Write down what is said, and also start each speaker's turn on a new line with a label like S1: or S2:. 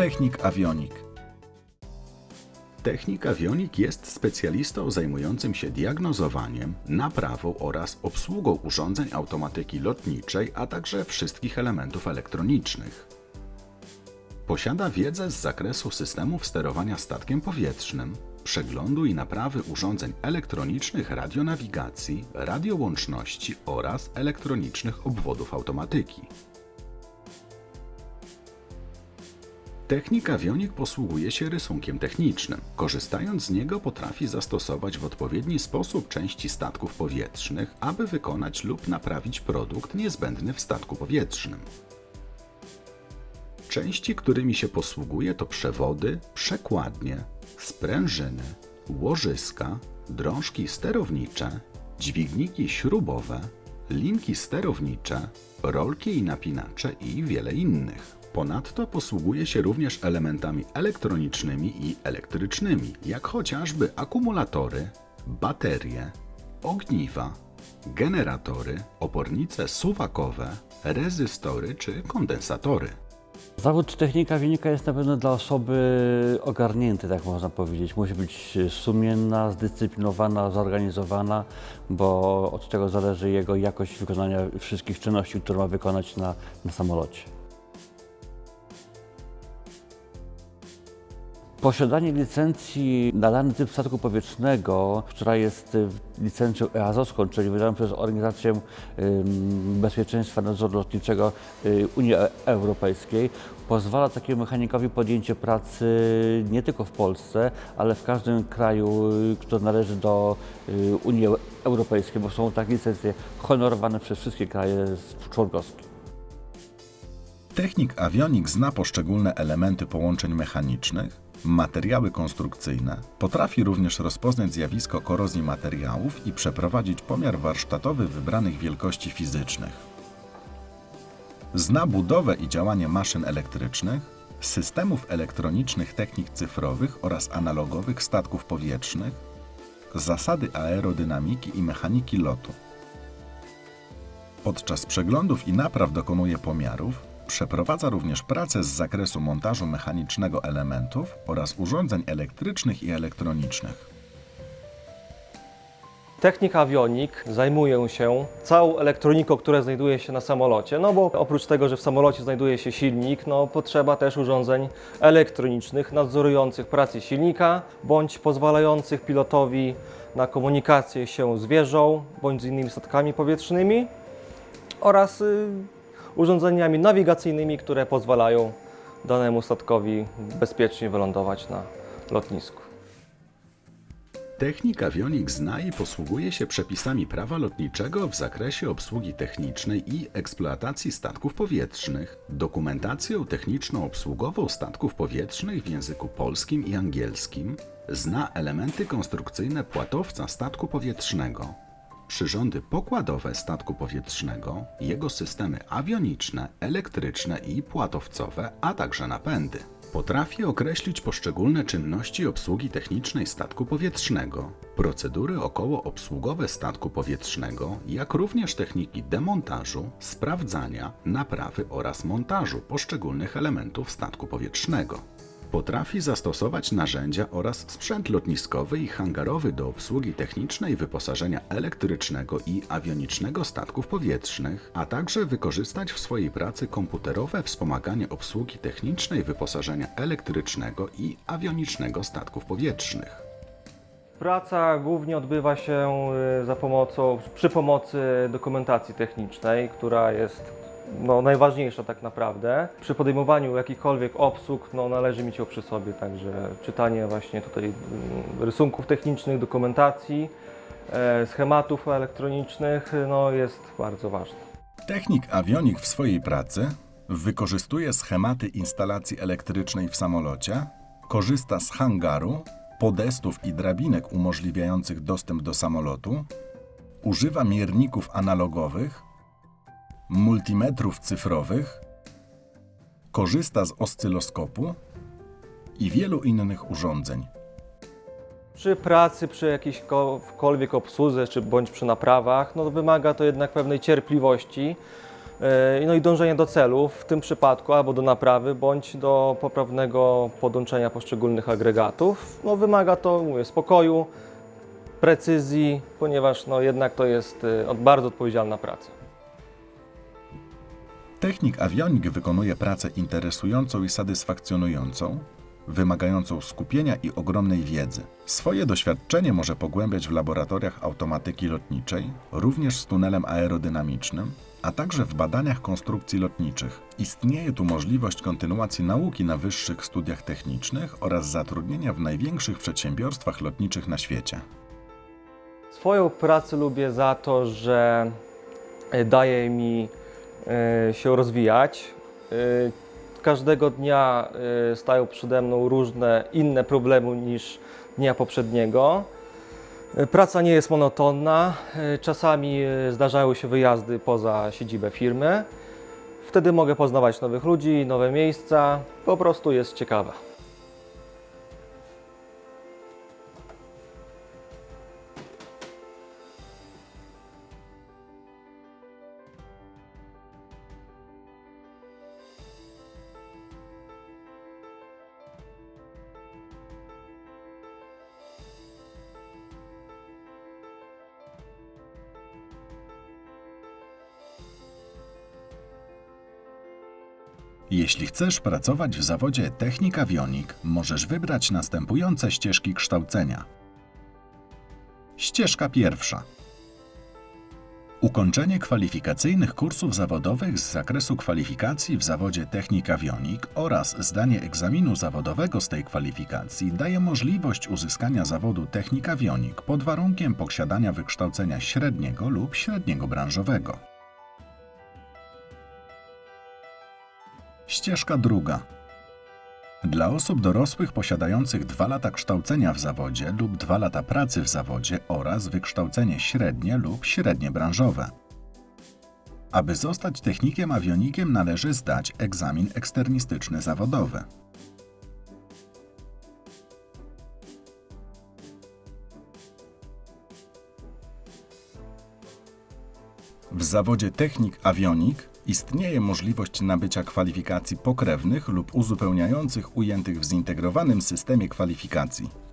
S1: Technik Avionik. Technik Avionik jest specjalistą zajmującym się diagnozowaniem, naprawą oraz obsługą urządzeń automatyki lotniczej, a także wszystkich elementów elektronicznych. Posiada wiedzę z zakresu systemów sterowania statkiem powietrznym, przeglądu i naprawy urządzeń elektronicznych radionawigacji, radiołączności oraz elektronicznych obwodów automatyki. Technik Avionik posługuje się rysunkiem technicznym. Korzystając z niego potrafi zastosować w odpowiedni sposób części statków powietrznych, aby wykonać lub naprawić produkt niezbędny w statku powietrznym. Części, którymi się posługuje to przewody, przekładnie, sprężyny, łożyska, drążki sterownicze, dźwigniki śrubowe, linki sterownicze, rolki i napinacze i wiele innych. Ponadto posługuje się również elementami elektronicznymi i elektrycznymi, jak chociażby akumulatory, baterie, ogniwa, generatory, opornice suwakowe, rezystory czy kondensatory.
S2: Zawód technika wynika jest na pewno dla osoby ogarniętej, tak można powiedzieć. Musi być sumienna, zdyscyplinowana, zorganizowana, bo od tego zależy jego jakość wykonania wszystkich czynności, które ma wykonać na, na samolocie. Posiadanie licencji na dany typ statku powietrznego, która jest y, licencją EASOską, czyli wydaną przez Organizację Bezpieczeństwa Nadzoru Lotniczego y, Unii E- Europejskiej, pozwala takiemu mechanikowi podjęcie pracy nie tylko w Polsce, ale w każdym kraju, y, który należy do Unii Eu- Europejskiej, bo są takie licencje honorowane przez wszystkie kraje członkowskie.
S1: Technik Avionik zna poszczególne elementy połączeń mechanicznych, materiały konstrukcyjne, potrafi również rozpoznać zjawisko korozji materiałów i przeprowadzić pomiar warsztatowy wybranych wielkości fizycznych. Zna budowę i działanie maszyn elektrycznych, systemów elektronicznych technik cyfrowych oraz analogowych statków powietrznych, zasady aerodynamiki i mechaniki lotu. Podczas przeglądów i napraw dokonuje pomiarów, przeprowadza również prace z zakresu montażu mechanicznego elementów oraz urządzeń elektrycznych i elektronicznych.
S3: Technik Avionik zajmuje się całą elektroniką, która znajduje się na samolocie, no bo oprócz tego, że w samolocie znajduje się silnik, no potrzeba też urządzeń elektronicznych nadzorujących pracę silnika, bądź pozwalających pilotowi na komunikację się z wieżą, bądź z innymi statkami powietrznymi oraz y, urządzeniami nawigacyjnymi, które pozwalają danemu statkowi bezpiecznie wylądować na lotnisku.
S1: Technik Avionik zna i posługuje się przepisami prawa lotniczego w zakresie obsługi technicznej i eksploatacji statków powietrznych, dokumentacją techniczno-obsługową statków powietrznych w języku polskim i angielskim, zna elementy konstrukcyjne płatowca statku powietrznego, przyrządy pokładowe statku powietrznego, jego systemy awioniczne, elektryczne i płatowcowe, a także napędy. Potrafi określić poszczególne czynności obsługi technicznej statku powietrznego, procedury okołoobsługowe statku powietrznego, jak również techniki demontażu, sprawdzania, naprawy oraz montażu poszczególnych elementów statku powietrznego. Potrafi zastosować narzędzia oraz sprzęt lotniskowy i hangarowy do obsługi technicznej wyposażenia elektrycznego i awionicznego statków powietrznych, a także wykorzystać w swojej pracy komputerowe wspomaganie obsługi technicznej wyposażenia elektrycznego i awionicznego statków powietrznych.
S3: Praca głównie odbywa się y, za pomocą, przy pomocy dokumentacji technicznej, która jest no, najważniejsza tak naprawdę. Przy podejmowaniu jakichkolwiek obsług no, należy mieć ją przy sobie, także czytanie właśnie tutaj mm, rysunków technicznych, dokumentacji, e, schematów elektronicznych no, jest bardzo ważne.
S1: Technik Avionik w swojej pracy wykorzystuje schematy instalacji elektrycznej w samolocie, korzysta z hangaru, podestów i drabinek umożliwiających dostęp do samolotu, używa mierników analogowych, multimetrów cyfrowych, korzysta z oscyloskopu i wielu innych urządzeń.
S3: Przy pracy, przy jakiejkolwiek obsłudze, czy bądź przy naprawach, no wymaga to jednak pewnej cierpliwości, Yy, No i dążenie do celu, w tym przypadku albo do naprawy, bądź do poprawnego podłączenia poszczególnych agregatów. No, wymaga to mówię, spokoju, precyzji, ponieważ no, jednak to jest od- bardzo odpowiedzialna praca.
S1: Technik awionik wykonuje pracę interesującą i satysfakcjonującą, wymagającą skupienia i ogromnej wiedzy. Swoje doświadczenie może pogłębiać w laboratoriach automatyki lotniczej, również z tunelem aerodynamicznym, a także w badaniach konstrukcji lotniczych. Istnieje tu możliwość kontynuacji nauki na wyższych studiach technicznych oraz zatrudnienia w największych przedsiębiorstwach lotniczych na świecie.
S3: Swoją pracę lubię za to, że e, daje mi się rozwijać. E, Każdego dnia e, stają przede mną różne inne problemy niż dnia poprzedniego. E, Praca nie jest monotonna. E, Czasami e, zdarzają się wyjazdy poza siedzibę firmy. Wtedy mogę poznawać nowych ludzi, nowe miejsca. Po prostu jest ciekawa.
S1: Jeśli chcesz pracować w zawodzie technik awionik, możesz wybrać następujące ścieżki kształcenia. Ścieżka pierwsza. Ukończenie kwalifikacyjnych kursów zawodowych z zakresu kwalifikacji w zawodzie technik awionik oraz zdanie egzaminu zawodowego z tej kwalifikacji daje możliwość uzyskania zawodu technik awionik pod warunkiem posiadania wykształcenia średniego lub średniego branżowego. Ścieżka druga. Dla osób dorosłych posiadających 2 lata kształcenia w zawodzie lub 2 lata pracy w zawodzie oraz wykształcenie średnie lub średnie branżowe. Aby zostać technikiem awionikiem należy zdać egzamin eksternistyczny zawodowy. W zawodzie technik awionik istnieje możliwość nabycia kwalifikacji pokrewnych lub uzupełniających ujętych w zintegrowanym systemie kwalifikacji.